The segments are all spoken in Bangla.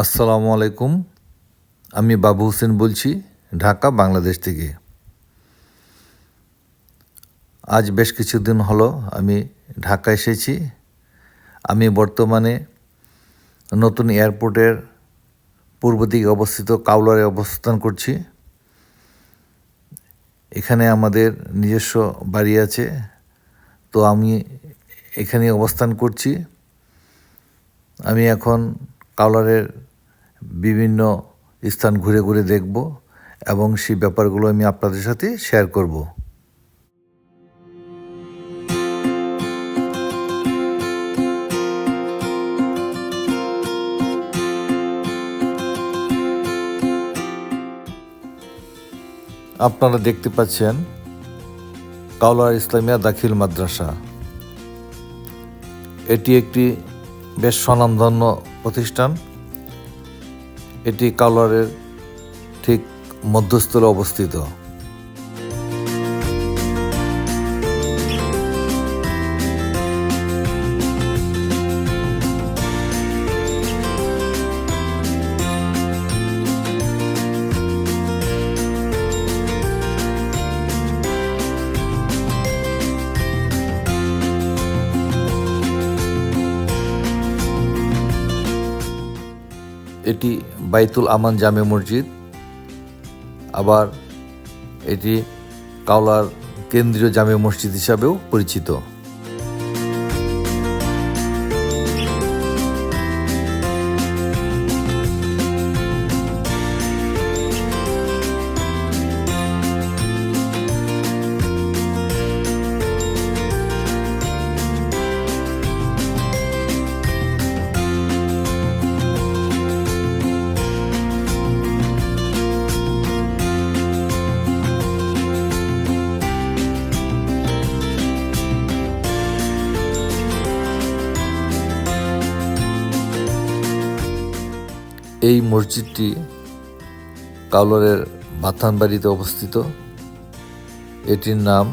আসসালামু আলাইকুম। আমি বাবু হোসেন বলছি, ঢাকা, বাংলাদেশ থেকে। আজ বেশ কিছুদিন হলো আমি ঢাকা এসেছি। আমি বর্তমানে নতুন এয়ারপোর্টের পূর্ব দিকে অবস্থিত কাউলারে অবস্থান করছি। এখানে আমাদের নিজস্ব বাড়ি আছে, তো আমি এখানে অবস্থান করছি। আমি এখন কাউলারের বিভিন্ন স্থান ঘুরে ঘুরে দেখব এবং সেই ব্যাপারগুলো আমি আপনাদের সাথে শেয়ার করব। আপনারা দেখতে পাচ্ছেন কাউলার ইসলামিয়া দাখিল মাদ্রাসা। এটি একটি বেশ স্বনামধন্য প্রতিষ্ঠান। এটি কালারের ঠিক মধ্যস্থলে অবস্থিত। এটি বাইতুল আমান জামে মসজিদ। আবার এটি কাওলার কেন্দ্রীয় জামে মসজিদ হিসাবেও পরিচিত। এই মসজিদটি কাউলরের বাথানবাড়িতে অবস্থিত। এটির নাম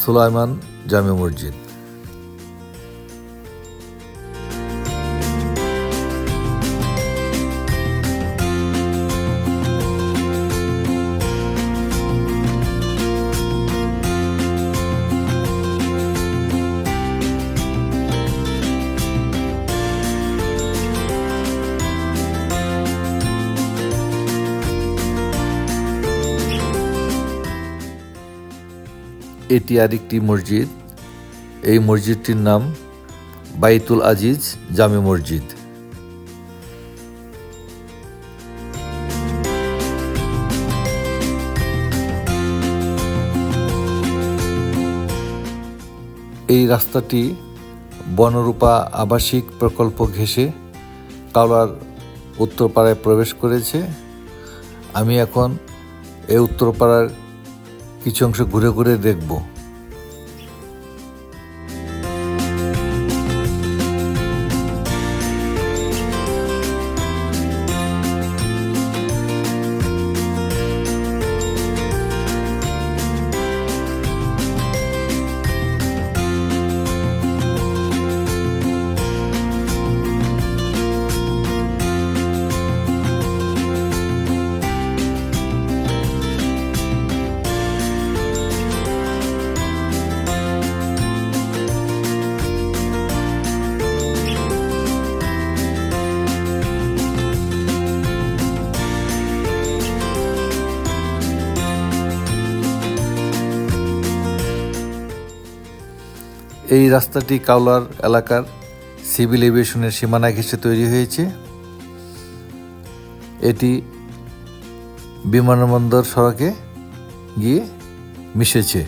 সুলাইমান জামে মসজিদ। এটি আরেকটি মসজিদ। এই মসজিদটির নাম বাইতুল আজিজ জামে মসজিদ। এই রাস্তাটি বনরূপা আবাসিক প্রকল্প ঘেঁষে কাওলার উত্তরপাড়ায় প্রবেশ করেছে। আমি এখন এই উত্তরপাড়ার কিছু অংশ ঘুরে ঘুরে দেখব। এই রাস্তাটি কাউলার এলাকার সিভিল এভিয়েশনের সীমানা ঘেঁষে তৈরি হয়েছে। এটি বিমানবন্দর সড়কে গিয়ে মিশেছে।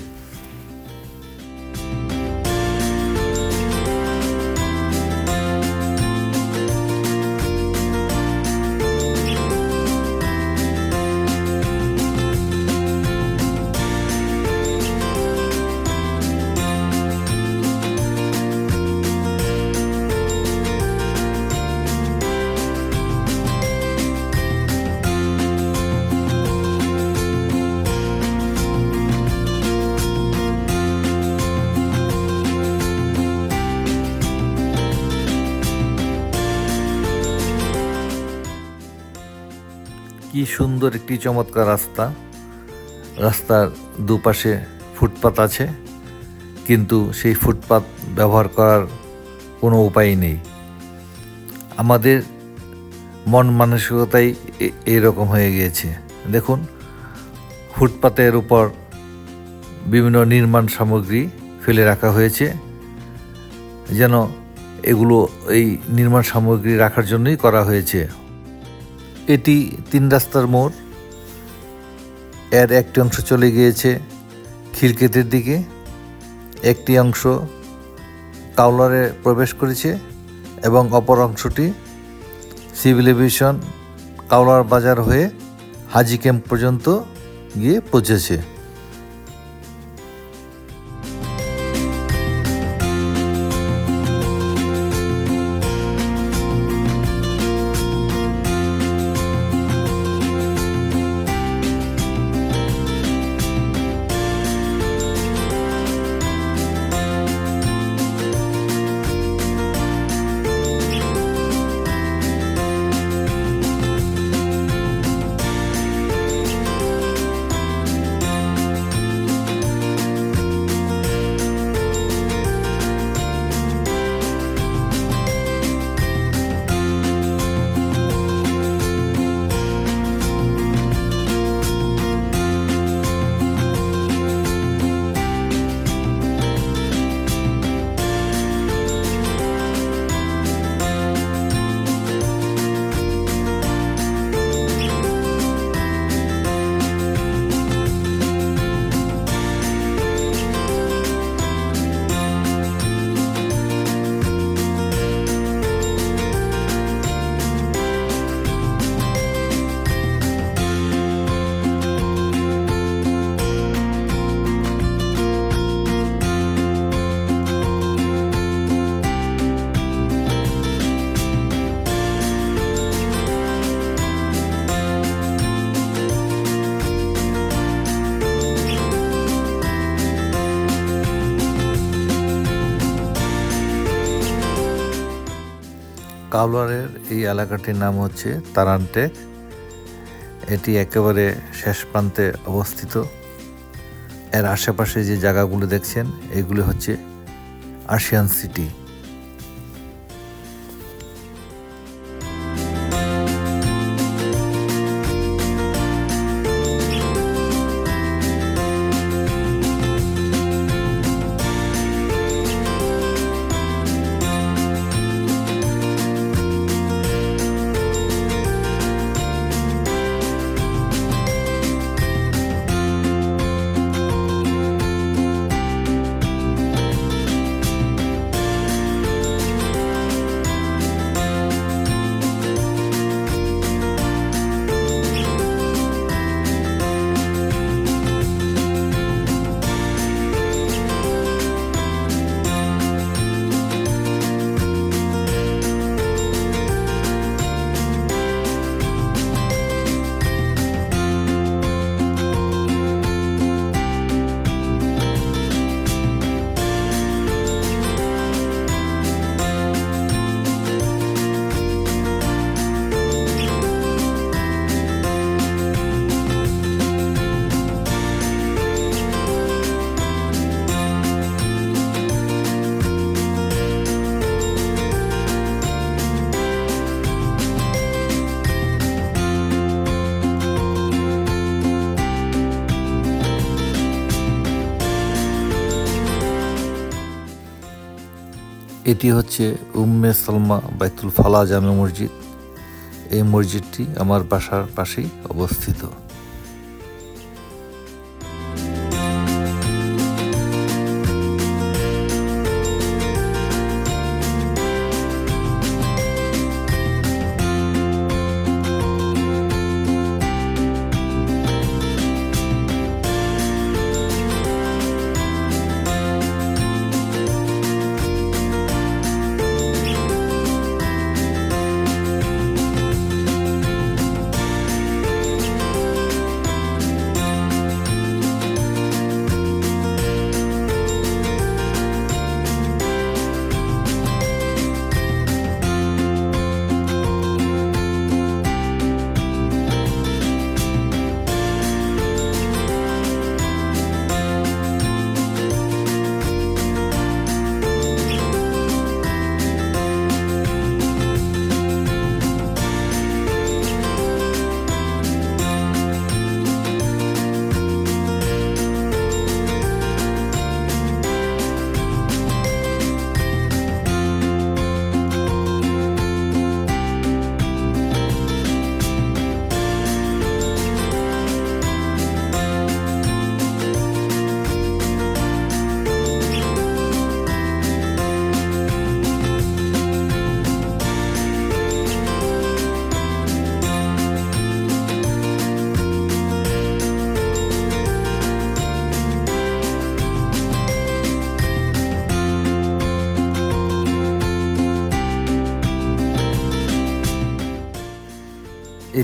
কি সুন্দর একটি চমৎকার রাস্তা। রাস্তার দুপাশে ফুটপাত আছে, কিন্তু সেই ফুটপাত ব্যবহার করার কোনো উপায় নেই। আমাদের মন মানসিকতাই এইরকম হয়ে গিয়েছে। দেখুন, ফুটপাতের উপর বিভিন্ন নির্মাণ সামগ্রী ফেলে রাখা হয়েছে। যেন এগুলো, এই নির্মাণ সামগ্রী রাখার জন্যই করা হয়েছে। এটি তিন রাস্তার মোড়। এর একটি অংশ চলে গিয়েছে খিলকেতের দিকে। একটি অংশ কাউলারে প্রবেশ করেছে এবং অপর অংশটি সিভিল এভিয়েশন কাউলার বাজার হয়ে হাজি ক্যাম্প পর্যন্ত গিয়ে পৌঁছেছে। কাউলারের এই এলাকাটির নাম হচ্ছে তারানটেক এটি একেবারে শেষ প্রান্তে অবস্থিত। এর আশেপাশে যে জায়গাগুলো দেখছেন, এগুলি হচ্ছে আশিয়ান সিটি। এটি হচ্ছে উম্মে সালমা বাইতুল ফালা জামে মসজিদ। এই মসজিদটি আমার বাসার পাশেই অবস্থিত।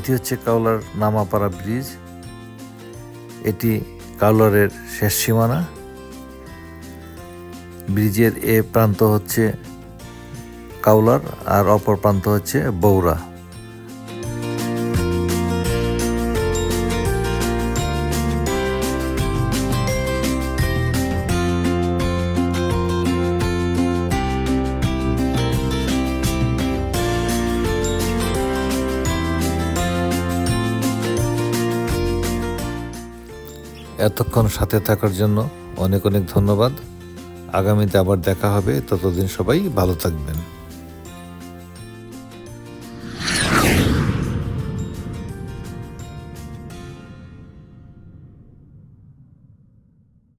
এটি হচ্ছে কাউলার নামাপাড়া ব্রিজ। এটি কাউলারের শেষ সীমানা। ব্রিজের এ প্রান্ত হচ্ছে কাউলার আর অপর প্রান্ত হচ্ছে বৌরা। এতক্ষণ সাথে থাকার জন্য অনেক অনেক ধন্যবাদ। আগামীতে আবার দেখা হবে। ততদিন সবাই ভালো থাকবেন।